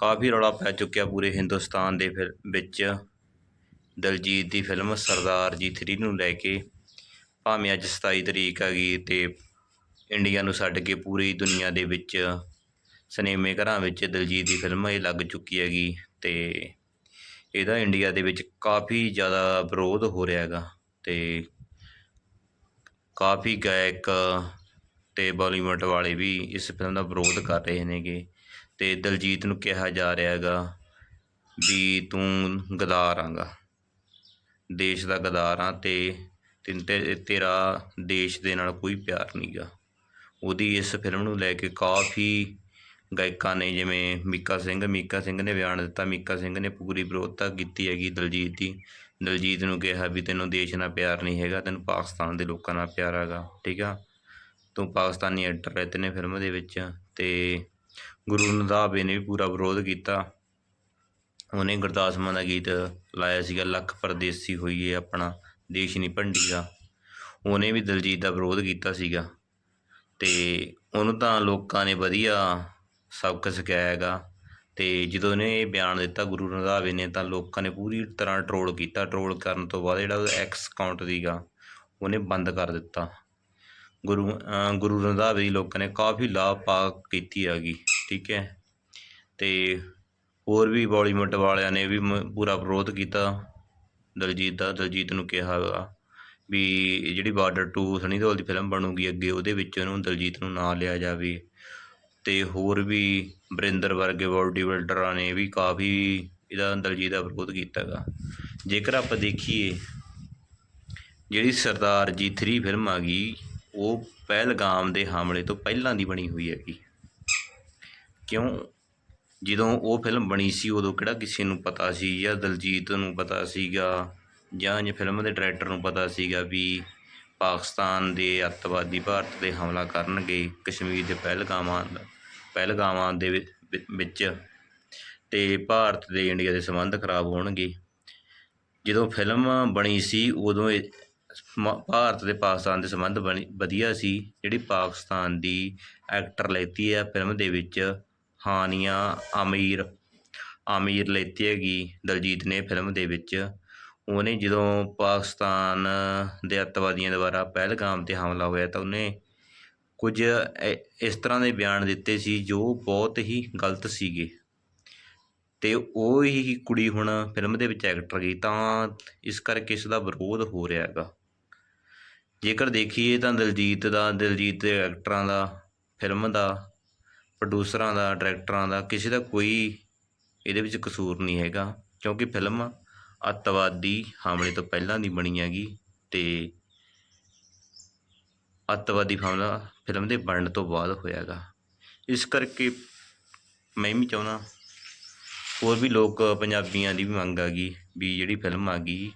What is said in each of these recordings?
ਕਾਫੀ ਰੌਲਾ ਪੈ ਚੁੱਕਿਆ ਪੂਰੇ ਹਿੰਦੁਸਤਾਨ ਦੇ ਫਿਰ ਵਿੱਚ। ਦਲਜੀਤ ਦੀ ਫਿਲਮ ਸਰਦਾਰ ਜੀ 3 ਨੂੰ ਲੈ ਕੇ, ਭਾਵੇਂ ਅੱਜ 27 ਤਰੀਕ ਆ ਗਈ ਤੇ ਇੰਡੀਆ ਨੂੰ ਛੱਡ ਕੇ ਪੂਰੀ ਦੁਨੀਆ ਦੇ ਵਿੱਚ, ਸਿਨੇਮੇ ਘਰਾਂ ਵਿੱਚ ਦਲਜੀਤ ਦੀ ਫਿਲਮ ਇਹ ਲੱਗ ਚੁੱਕੀ ਹੈਗੀ ਤੇ ਇਹਦਾ ਇੰਡੀਆ ਦੇ ਵਿੱਚ ਕਾਫੀ ਜ਼ਿਆਦਾ ਵਿਰੋਧ ਹੋ ਰਿਹਾ ਹੈਗਾ ਤੇ ਕਾਫੀ ਗਾਇਕ ਤੇ ਬਾਲੀਵੁੱਡ ਵਾਲੇ ਵੀ ਇਸ ਫਿਲਮ ਦਾ ਵਿਰੋਧ ਕਰ ਰਹੇ ਨੇਗੇ। ਅਤੇ ਦਲਜੀਤ ਨੂੰ ਕਿਹਾ ਜਾ ਰਿਹਾ ਹੈਗਾ ਵੀ ਤੂੰ ਗਦਾਰ ਆਂਗਾ। ਦੇਸ਼ ਦਾ ਗਦਾਰ ਆ ਅਤੇ ਤੈਨੂੰ ਤੇ ਤੇਰਾ ਦੇਸ਼ ਦੇ ਨਾਲ ਕੋਈ ਪਿਆਰ ਨਹੀਂਗਾ। ਉਹਦੀ ਇਸ ਫਿਲਮ ਨੂੰ ਲੈ ਕੇ ਕਾਫੀ ਗਾਇਕਾਂ ਨੇ ਜਿਵੇਂ ਮੀਕਾ ਸਿੰਘ ਮੀਕਾ ਸਿੰਘ ਨੇ ਬਿਆਨ ਦਿੱਤਾ, ਮੀਕਾ ਸਿੰਘ ਨੇ ਪੂਰੀ ਵਿਰੋਧਤਾ ਕੀਤੀ ਹੈਗੀ ਦਲਜੀਤ ਦੀ। ਦਲਜੀਤ ਨੂੰ ਕਿਹਾ ਵੀ ਤੈਨੂੰ ਦੇਸ਼ ਨਾਲ ਪਿਆਰ ਨਹੀਂ ਹੈਗਾ, ਤੈਨੂੰ ਪਾਕਿਸਤਾਨ ਦੇ ਲੋਕਾਂ ਨਾਲ ਪਿਆਰ ਹੈਗਾ, ਠੀਕ ਆ? ਤੂੰ ਪਾਕਿਸਤਾਨੀ ਐਕਟਰ ਹੈ, ਤੇਨੇ ਫਿਲਮ ਦੇ ਵਿੱਚ ਤੇ ਗੁਰੂ ਰੰਧਾਵੇ ਨੇ ਵੀ ਪੂਰਾ ਵਿਰੋਧ ਕੀਤਾ। ਉਹਨੇ ਗੁਰਦਾਸ ਮਾਨ ਦਾ ਗੀਤ ਲਾਇਆ ਸੀਗਾ, ਲੱਖ ਪਰਦੇਸੀ ਹੋਈਏ ਆਪਣਾ, ਦੇਸ਼ ਨਹੀਂ ਭੰਡੀਗਾ ਉਹਨੇ ਵੀ ਦਲਜੀਤ ਦਾ ਵਿਰੋਧ ਕੀਤਾ ਸੀਗਾ। ਤੇ ਉਹਨੂੰ ਤਾਂ ਲੋਕਾਂ ਨੇ ਵਧੀਆ ਸਬਕ ਸਿਖਾਇਆ ਹੈਗਾ। ਤੇ ਜਦੋਂ ਉਹਨੇ ਬਿਆਨ ਦਿੱਤਾ ਗੁਰੂ ਰੰਧਾਵੇ ਨੇ, ਤਾਂ ਲੋਕਾਂ ਨੇ ਪੂਰੀ ਤਰ੍ਹਾਂ ਟਰੋਲ ਕੀਤਾ। ਟਰੋਲ ਕਰਨ ਤੋਂ ਬਾਅਦ ਜਿਹੜਾ ਉਹਦਾ ਐਕਸ ਅਕਾਊਂਟ ਸੀਗਾ, ਉਹਨੇ ਬੰਦ ਕਰ ਦਿੱਤਾ। ਗੁਰੂ ਗੁਰੂ ਰੰਧਾਵੇ ਦੀ ਲੋਕਾਂ ਨੇ ਕਾਫੀ ਲਾਭ ਪਾ ਕੀਤੀ ਹੈਗੀ। ਠੀਕ ਹੈ। ਤੇ ਹੋਰ ਵੀ ਬਾਲੀਵੁੱਡ ਵਾਲਿਆਂ ਨੇ ਵੀ ਮ- ਪੂਰਾ ਵਿਰੋਧ ਕੀਤਾ। ਦਲਜੀਤ ਦਾ, ਦਲਜੀਤ ਨੂੰ ਕਿਹਾ ਵੀ ਜਿਹੜੀ ਬਾਰਡਰ ਟੂ ਸਨੀ ਦਿਓਲ ਦੀ ਫਿਲਮ ਬਣੂਗੀ ਅੱਗੇ, ਉਹਦੇ ਵਿੱਚ ਉਹਨੂੰ ਦਲਜੀਤ ਨੂੰ ਨਾ ਲਿਆ ਜਾਵੇ। ਤੇ ਹੋਰ ਵੀ ਵਰਿੰਦਰ ਵਰਗੇ ਬਾਡੀ ਬਿਲਡਰਾਂ ਨੇ ਵੀ ਕਾਫੀ ਇਹਦਾ, ਦਲਜੀਤ ਦਾ ਵਿਰੋਧ ਕੀਤਾ ਗਾ। ਜੇਕਰ ਆਪਾਂ ਦੇਖੀਏ, ਜਿਹੜੀ ਸਰਦਾਰ ਜੀ 3 ਫਿਲਮ ਆ ਗਈ, ਉਹ ਪਹਿਲਗਾਮ ਦੇ ਹਮਲੇ ਤੋਂ ਪਹਿਲਾਂ ਦੀ ਬਣੀ ਹੋਈ ਹੈਗੀ। ਕਿਉਂ ਜਦੋਂ ਉਹ ਫਿਲਮ ਬਣੀ ਸੀ, ਉਦੋਂ ਕਿਹੜਾ ਕਿਸੇ ਨੂੰ ਪਤਾ ਸੀ ਜਾਂ ਦਲਜੀਤ ਨੂੰ ਪਤਾ ਸੀਗਾ ਜਾਂ ਜੇ ਫਿਲਮ ਦੇ ਡਾਇਰੈਕਟਰ ਨੂੰ ਪਤਾ ਸੀਗਾ ਵੀ ਪਾਕਿਸਤਾਨ ਦੇ ਅੱਤਵਾਦੀ ਭਾਰਤ ਤੇ ਹਮਲਾ ਕਰਨਗੇ ਕਸ਼ਮੀਰ ਦੇ ਪਹਿਲਗਾਮਾਂ ਪਹਿਲਗਾਮਾਂ ਦੇ ਵਿੱਚ ਅਤੇ ਭਾਰਤ ਦੇ ਇੰਡੀਆ ਦੇ ਸੰਬੰਧ ਖਰਾਬ ਹੋਣਗੇ। ਜਦੋਂ ਫਿਲਮ ਬਣੀ ਸੀ, ਉਦੋਂ ਇਹ ਮ- ਭਾਰਤ ਤੇ ਪਾਕਿਸਤਾਨ ਦੇ ਸੰਬੰਧ ਬਣੀ, ਵਧੀਆ ਸੀ। ਜਿਹੜੀ ਪਾਕਿਸਤਾਨ ਦੀ ਐਕਟਰ ਲੈਤੀ ਹੈ ਫਿਲਮ ਦੇ ਵਿੱਚ ਹਾਨੀਆ ਆਮੀਰ ਆਮੀਰ ਲੈਤੀ ਹੈਗੀ ਦਲਜੀਤ ਨੇ ਫਿਲਮ ਦੇ ਵਿੱਚ। ਉਹਨੇ ਜਦੋਂ ਪਾਕਿਸਤਾਨ ਦੇ ਅੱਤਵਾਦੀਆਂ ਦੁਆਰਾ ਪਹਿਲਗਾਮ ਤੇ ਹਮਲਾ ਹੋਇਆ ਤਾਂ ਉਹਨੇ ਕੁਝ ਇ- ਇਸ ਤਰ੍ਹਾਂ ਦੇ ਬਿਆਨ ਦਿੱਤੇ ਸੀ ਜੋ ਬਹੁਤ ਹੀ ਗਲਤ ਸੀਗੇ। ਤੇ ਉਹ ਹੀ ਕੁੜੀ ਹੁਣ ਫਿਲਮ ਦੇ ਵਿੱਚ ਐਕਟਰ ਗਈ ਤਾਂ ਇਸ ਕਰਕੇ ਇਸ ਦਾ ਵਿਰੋਧ ਹੋ ਰਿਹਾ ਹੈਗਾ। ਜੇਕਰ ਦੇਖੀਏ ਤਾਂ ਦਲਜੀਤ ਦਾ, ਦਿਲਜੀਤ ਦੇ ਐਕਟਰਾਂ ਦਾ, ਫਿਲਮ ਦਾ ਪ੍ਰੋਡਿਊਸਰਾਂ ਦਾ ਡਾਇਰੈਕਟਰਾਂ ਦਾ ਕਿਸੇ ਦਾ ਕੋਈ ਇਹਦੇ ਵਿੱਚ ਕਸੂਰ ਨਹੀਂ ਹੈਗਾ, ਕਿਉਂਕਿ ਫਿਲਮ ਅੱਤਵਾਦੀ ਹਮਲੇ ਤੋਂ ਪਹਿਲਾਂ ਦੀ ਬਣੀ ਹੈਗੀ ਅਤੇ ਅੱਤਵਾਦੀ ਹਮਲਾ ਫਿਲਮ ਦੇ ਬਣਨ ਤੋਂ ਬਾਅਦ ਹੋਇਆ ਹੋਇਆਗਾ ਇਸ ਕਰਕੇ ਮੈਂ ਵੀ ਚਾਹੁੰਦਾ ਹੋਰ ਵੀ ਲੋਕ ਪੰਜਾਬੀਆਂ ਦੀ ਵੀ ਮੰਗ ਆ ਗਈ ਵੀ ਜਿਹੜੀ ਫਿਲਮ ਆ ਗਈ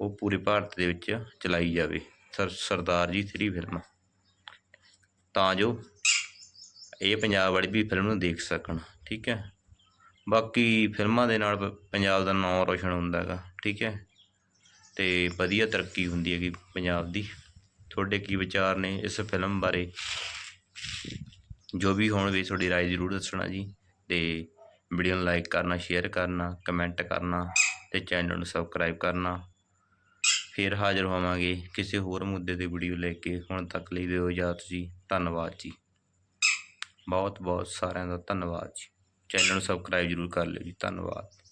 ਉਹ ਪੂਰੇ ਭਾਰਤ ਦੇ ਵਿੱਚ ਚਲਾਈ ਜਾਵੇ। ਸਰ, ਸਰਦਾਰ ਜੀ 3 ਫਿਲਮ ਤਾਂ ਜੋ ਇਹ ਪੰਜਾਬ ਵਾਲੀ ਵੀ ਫਿਲਮ ਨੂੰ ਦੇਖ ਸਕਣ, ਠੀਕ ਹੈ? ਬਾਕੀ ਫਿਲਮਾਂ ਦੇ ਨਾਲ ਪੰਜਾਬ ਦਾ ਨਾਮ ਰੋਸ਼ਨ ਹੁੰਦਾ ਹੈਗਾ, ਠੀਕ ਹੈ? ਤੇ ਵਧੀਆ ਤਰੱਕੀ ਹੁੰਦੀ ਹੈਗੀ ਪੰਜਾਬ ਦੀ। ਤੁਹਾਡੇ ਕੀ ਵਿਚਾਰ ਨੇ ਇਸ ਫਿਲਮ ਬਾਰੇ? ਜੋ ਵੀ ਹੋਣਗੇ ਤੁਹਾਡੀ ਰਾਏ ਜ਼ਰੂਰ ਦੱਸਣਾ ਜੀ। ਤੇ ਵੀਡੀਓ ਨੂੰ ਲਾਈਕ ਕਰਨਾ ਸ਼ੇਅਰ ਕਰਨਾ ਕਮੈਂਟ ਕਰਨਾ ਤੇ ਚੈਨਲ ਨੂੰ ਸਬਸਕ੍ਰਾਈਬ ਕਰਨਾ। ਫਿਰ ਹਾਜ਼ਰ ਹੋਵਾਂਗੇ ਕਿਸੇ ਹੋਰ ਮੁੱਦੇ ਤੇ ਵੀਡੀਓ ਲੈ ਕੇ। ਹੁਣ ਤੱਕ ਲਈ ਦਿਓ ਇਜਾਜ਼ਤ ਜੀ। ਧੰਨਵਾਦ ਜੀ। ਬਹੁਤ ਬਹੁਤ ਸਾਰਿਆਂ ਦਾ ਧੰਨਵਾਦ ਜੀ। ਚੈਨਲ ਨੂੰ ਸਬਸਕ੍ਰਾਈਬ ਜ਼ਰੂਰ ਕਰ ਲਿਓ ਜੀ। ਧੰਨਵਾਦ।